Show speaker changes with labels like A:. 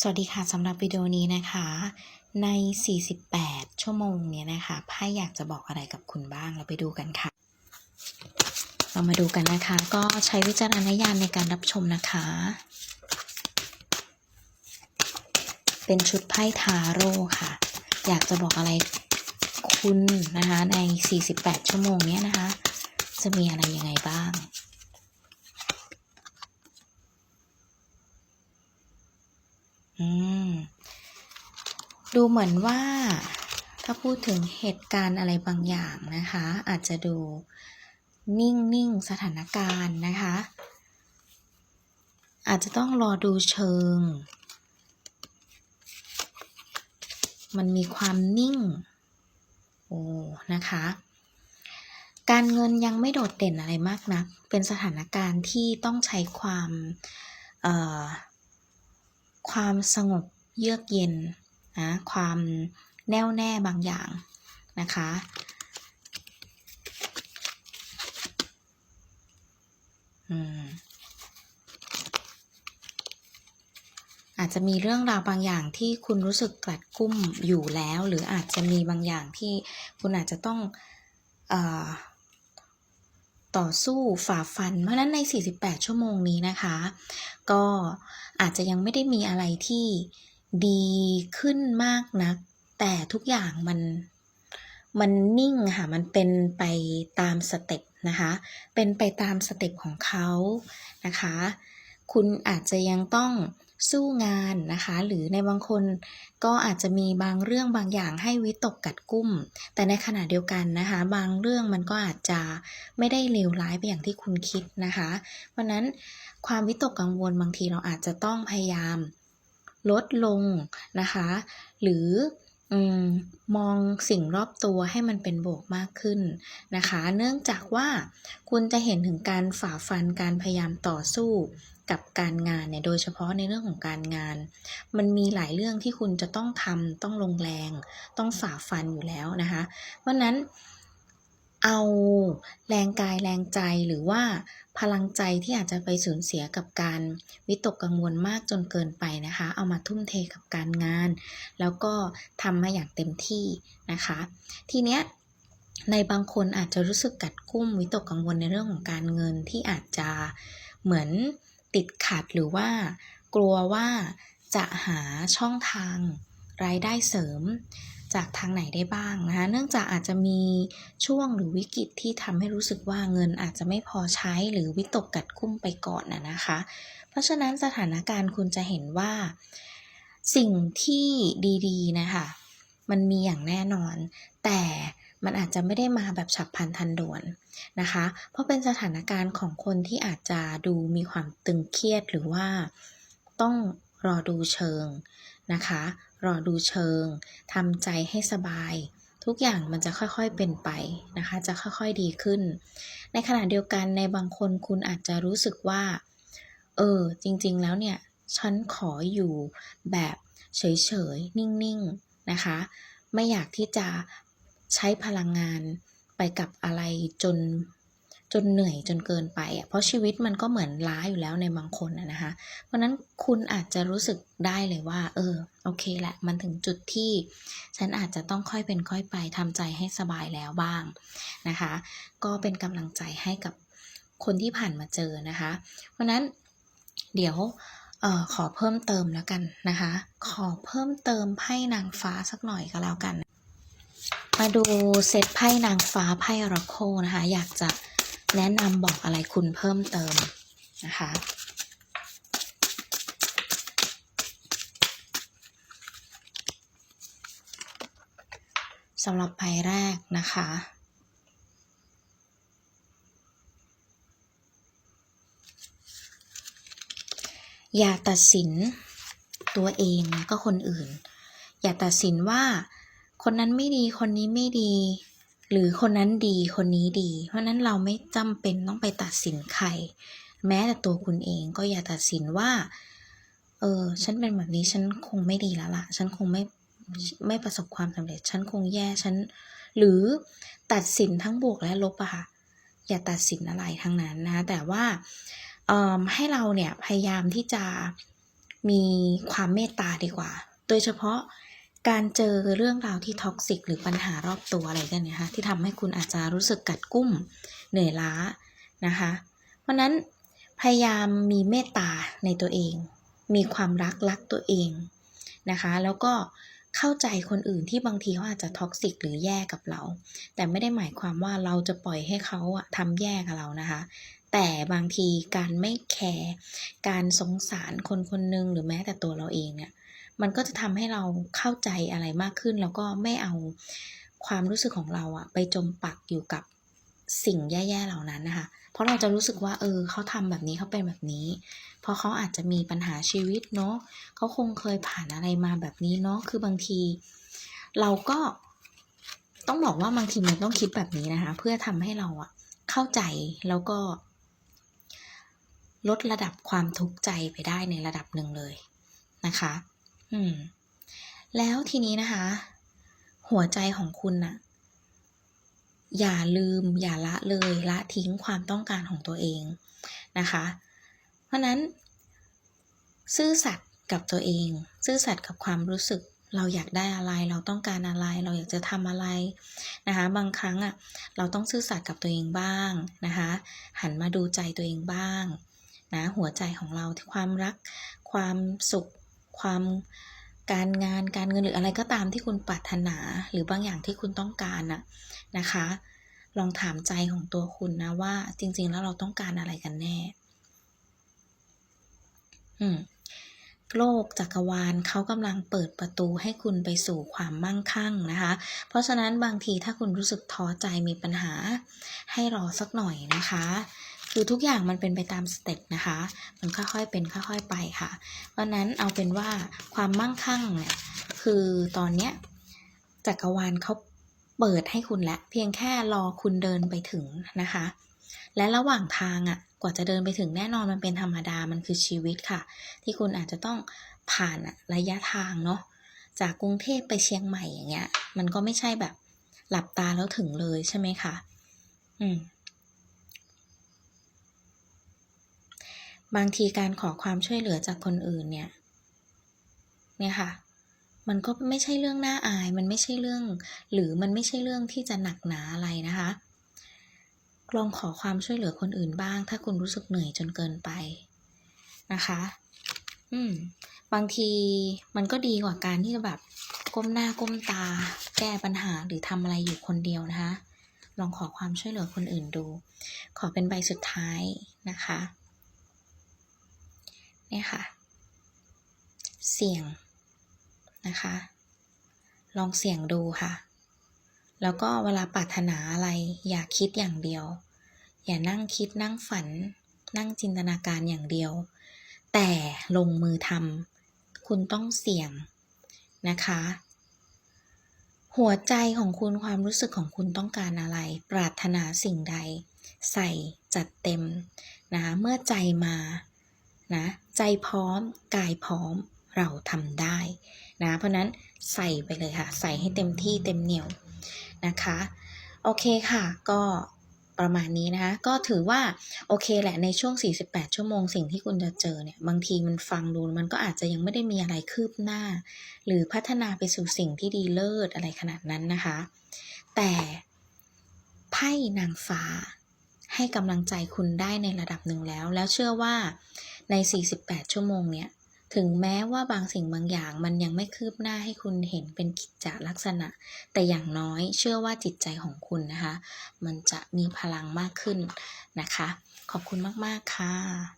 A: สวัสดีค่ะสำหรับวิดีโอนี้นะคะ ใน 48 ชั่วโมงเนี่ยนะคะไพ่อยากจะบอกอะไรกับคุณบ้างเราไปดูกันค่ะ เรามาดูกันนะคะ ก็ใช้วิจารณญาณในการรับชมนะคะ เป็นชุดไพ่ทาโร่ค่ะ อยากจะบอกอะไรคุณนะคะใน 48 ชั่วโมงเนี้ยนะคะ จะมีอะไรยังไงบ้าง ดูเหมือนว่าถ้าพูดถึงเหตุการณ์อะไรบางอย่างนะคะ อาจจะดูนิ่งนิ่งๆสถานการณ์นะคะ อาจจะต้องรอดูเชิง มันมีความนิ่งโอ้นะคะการเงินยังไม่โดดเด่นอะไรมากนะัก เป็นสถานการณ์ที่ต้องใช้ความเอ่อความสงบเยือกเย็น นะความแน่วแน่บางอย่างนะคะอืมอาจจะมีเรื่องราวบางอย่างที่คุณรู้สึกกลัดกุ้มอยู่แล้ว หรืออาจจะมีบางอย่างที่คุณอาจจะต้องอต่อสู้ฝ่าฟัน เพราะฉะนั้นใน 48 ชั่วโมงนี้นะคะ ก็อาจจะยังไม่ได้มีอะไรที่ ดีขึ้นมากนัก แต่ทุกอย่างมันมันนิ่งค่ะ มันเป็นไปตามสเต็ปนะคะ เป็นไปตามสเต็ปของเขานะคะ คุณอาจจะยังต้องสู้งานนะคะ หรือในบางคนก็อาจจะมีบางเรื่องบางอย่างให้วิตกกัดกุ้ม แต่ในขณะเดียวกันนะคะ บางเรื่องมันก็อาจจะไม่ได้เลวร้ายไปอย่างที่คุณคิดนะคะ เพราะนั้นความวิตกกังวลบางทีเราอาจจะต้องพยายาม ลดลงนะคะ หรือมมองสิ่งรอบตัวให้มันเป็นบวกมากขึ้นนะคะ เนื่องจากว่าคุณจะเห็นถึงการฝ่าฟันการพยายามต่อสู้กับการงานเนี่ยโดยเฉพาะในเรื่องของการงาน มันมีหลายเรื่องที่คุณจะต้องทำต้องลงแรง ต้องฝ่าฟันอยู่แล้วนะคะ เพราะนั้น เอาแรงกายแรงใจหรือว่าพลังใจที่อาจจะไปสูญเสียกับการวิตกกังวลมากจนเกินไปนะคะ เอามาทุ่มเทกับการงาน แล้วก็ทำมาอย่างเต็มที่นะคะ ทีเนี้ยในบางคนอาจจะรู้สึกกัดกุ้มวิตกกังวลในเรื่องของการเงินที่อาจจะเหมือนติดขัดหรือว่า กลัวว่าจะหาช่องทางรายได้เสริม จากทางไหนได้บ้างนะคะเนื่องจากอาจจะมีช่วงหรือวิกฤตที่ทำให้รู้สึกว่าเงินอาจจะไม่พอใช้หรือวิตกกัดกุ้มไปก่อนนะนะคะ เพราะฉะนั้นสถานการณ์คุณจะเห็นว่า สิ่งที่ดีๆนะคะมันมีอย่างแน่นอน แต่มันอาจจะไม่ได้มาแบบฉับพลันทันด่วนนะคะ เพราะเป็นสถานการณ์ของคนที่อาจจะดูมีความตึงเครียดหรือว่าต้อง รอดูเชิงนะคะ รอดูเชิงทำใจให้สบาย ทุกอย่างมันจะค่อยๆเป็นไปนะคะ จะค่อยๆดีขึ้น ในขณะเดียวกันในบางคนคุณอาจจะรู้สึกว่า เออ จริงๆแล้วเนี่ย ฉันขออยู่แบบเฉยๆ นิ่งๆ นะคะ ไม่อยากที่จะใช้พลังงานไปกับอะไรจน จนเหนื่อยจนเกินไปอะเพราะชีวิตมันก็เหมือนล้าอยู่แล้วในบางคนนะคะ เพราะนั้นคุณอาจจะรู้สึกได้เลยว่า เออโอเคแหละ มันถึงจุดที่ ฉันอาจจะต้องค่อยเป็นค่อยไปทำใจให้สบายแล้วบ้างนะคะ ก็เป็นกำลังใจให้กับคนที่ผ่านมาเจอนะคะ เพราะนั้นเดี๋ยวออขอเพิ่มเติมแล้วกันนะคะ ขอเพิ่มเติมไพ่นางฟ้าสักหน่อยก็แล้วกัน มาดูเซตไพ่นางฟ้าไพ่อราโคนะคะ อยากจะ แนะนำบอกอะไรคุณเพิ่มเติมนะคะสำหรับไพ่แรกนะคะอย่าตัดสินตัวเองแล้วก็คนอื่น อย่าตัดสินว่าคนนั้นไม่ดีคนนี้ไม่ดี หรือคนนั้นดีคนนี้ดี เพราะนั้นเราไม่จำเป็นต้องไปตัดสินใคร แม้แต่ตัวคุณเองก็อย่าตัดสินว่า เออ ฉันเป็นแบบนี้ฉันคงไม่ดีแล้วล่ะ ฉันคงไม่ไม่ประสบความสำเร็จ ฉันคงแย่ฉัน หรือตัดสินทั้งบวกและลบอะค่ะ อย่าตัดสินอะไรทั้งนั้นนะ แต่ว่าเอ่อให้เราเนี่ยพยายามที่จะมีความเมตตาดีกว่า โดยเฉพาะ การเจอเรื่องราวที่ท็อกซิกหรือปัญหารอบตัวอะไรกันเนี่ยค่ะที่ทำให้คุณอาจจะรู้สึกกัดกุ้มเหนื่อยล้านะคะเพราะฉะนั้นพยายามมีเมตตาในตัวเอง มีความรักรักตัวเองนะคะแล้วก็เข้าใจคนอื่นที่บางทีเขาอาจจะท็อกซิกหรือแย่กับเรา แต่ไม่ได้หมายความว่าเราจะปล่อยให้เขาอะทำแย่กับเรานะคะ แต่บางทีการไม่แคร์การสงสารคนคนหนึ่งหรือแม้แต่ตัวเราเองเนี่ย มันก็จะทำให้เราเข้าใจอะไรมากขึ้น แล้วก็ไม่เอาความรู้สึกของเราอะไปจมปักอยู่กับสิ่งแย่ๆเหล่านั้นนะคะ เพราะเราจะรู้สึกว่า เออเขาทำแบบนี้เขาเป็นแบบนี้ เพราะเขาอาจจะมีปัญหาชีวิตเนาะเขาคงเคยผ่านอะไรมาแบบนี้เนาะคือบางที เราก็ต้องบอกว่าบางทีมันต้องคิดแบบนี้นะคะ เพื่อทำให้เราอะเข้าใจแล้วก็ ลดระดับความทุกข์ใจไปได้ในระดับหนึ่งเลยนะคะ อืม แล้วทีนี้นะคะ หัวใจของคุณน่ะ อย่าลืม อย่าละเลยละทิ้งความต้องการของตัวเองนะคะ เพราะนั้น ซื่อสัตย์กับตัวเอง ซื่อสัตย์กับความรู้สึกเราอยากได้อะไร เราต้องการอะไร เราอยากจะทำอะไรนะคะ บางครั้งอะ เราต้องซื่อสัตย์กับตัวเองบ้างนะคะ หันมาดูใจตัวเองบ้างนะ หัวใจของเราความรัก ความสุข ความการงานการเงินหรืออะไรก็ตามที่คุณปรารถนา หรือบางอย่างที่คุณต้องการน่ะนะคะ ลองถามใจของตัวคุณนะว่าจริง ๆ แล้วเราต้องการอะไรกันแน่ อืมโลกจักรวาลเขากำลังเปิดประตูให้คุณไปสู่ความมั่งคั่งนะคะ เพราะฉะนั้นบางทีถ้าคุณรู้สึกท้อใจมีปัญหาให้รอสักหน่อยนะคะ คือทุกอย่างมันเป็นไปตามสเต็ปนะคะ มันค่อยๆเป็นค่อย ๆไปค่ะ เพราะนั้นเอาเป็นว่าความมั่งคั่งเนี่ยคือตอนเนี้ยจักรวาลเขาเปิดให้คุณแล้วเพียงแค่รอคุณเดินไปถึงนะคะ และระหว่างทางอะ่ะกว่าจะเดินไปถึงแน่นอนมันเป็นธรรมดามันคือชีวิตค่ะ ที่คุณอาจจะต้องผ่านอะระยะทางเนาะจากกรุงเทพไปเชียงใหม่อย่างเงี้ย มันก็ไม่ใช่แบบหลับตาแล้วถึงเลยใช่ไหมคะ อืม บางทีการขอความช่วยเหลือจากคนอื่นเนี่ยเนี่ยค่ะ มันก็ไม่ใช่เรื่องน่าอาย มันไม่ใช่เรื่อง หรือมันไม่ใช่เรื่องที่จะหนักหนาอะไรนะคะลองขอความช่วยเหลือคนอื่นบ้าง ถ้าคุณรู้สึกเหนื่อยจนเกินไปนะคะ อืม บางทีมันก็ดีกว่าการที่จะแบบก้มหน้าก้มตา แก้ปัญหาหรือทำอะไรอยู่คนเดียวนะคะ ลองขอความช่วยเหลือคนอื่นดู ขอเป็นใบสุดท้ายนะคะ เนี่ยค่ะ เสี่ยงนะคะ ลองเสี่ยงดูค่ะ แล้วก็เวลาปรารถนาอะไรอย่าคิดอย่างเดียว อย่านั่งคิดนั่งฝัน นั่งจินตนาการอย่างเดียว แต่ลงมือทำคุณต้องเสี่ยงนะคะ หัวใจของคุณความรู้สึกของคุณต้องการอะไร ปรารถนาสิ่งใด ใส่จัดเต็มนะคะเมื่อใจมานะ ใจพร้อม กายพร้อมเราทำได้นะเพราะนั้นใส่ไปเลยค่ะ ใส่ให้เต็มที่เต็มเหนียวนะคะ โอเคค่ะ ก็ประมาณนี้นะคะ ก็ถือว่าโอเคแหละในช่วง 48 ชั่วโมงสิ่งที่คุณจะเจอเนี่ยบางทีมันฟังดูมันก็อาจจะยังไม่ได้มีอะไรคืบหน้า หรือพัฒนาไปสู่สิ่งที่ดีเลิศอะไรขนาดนั้นนะคะ แต่ไพ่นางฟ้าให้กำลังใจคุณได้ในระดับหนึ่งแล้ว แล้วเชื่อว่า ใน 48 ชั่วโมงเนี่ย ถึงแม้ว่าบางสิ่งบางอย่างมันยังไม่คืบหน้าให้คุณเห็นเป็นกิจจลักษณะ แต่อย่างน้อยเชื่อว่าจิตใจของคุณนะคะ มันจะมีพลังมากขึ้นนะคะ ขอบคุณมาก ๆ ค่ะ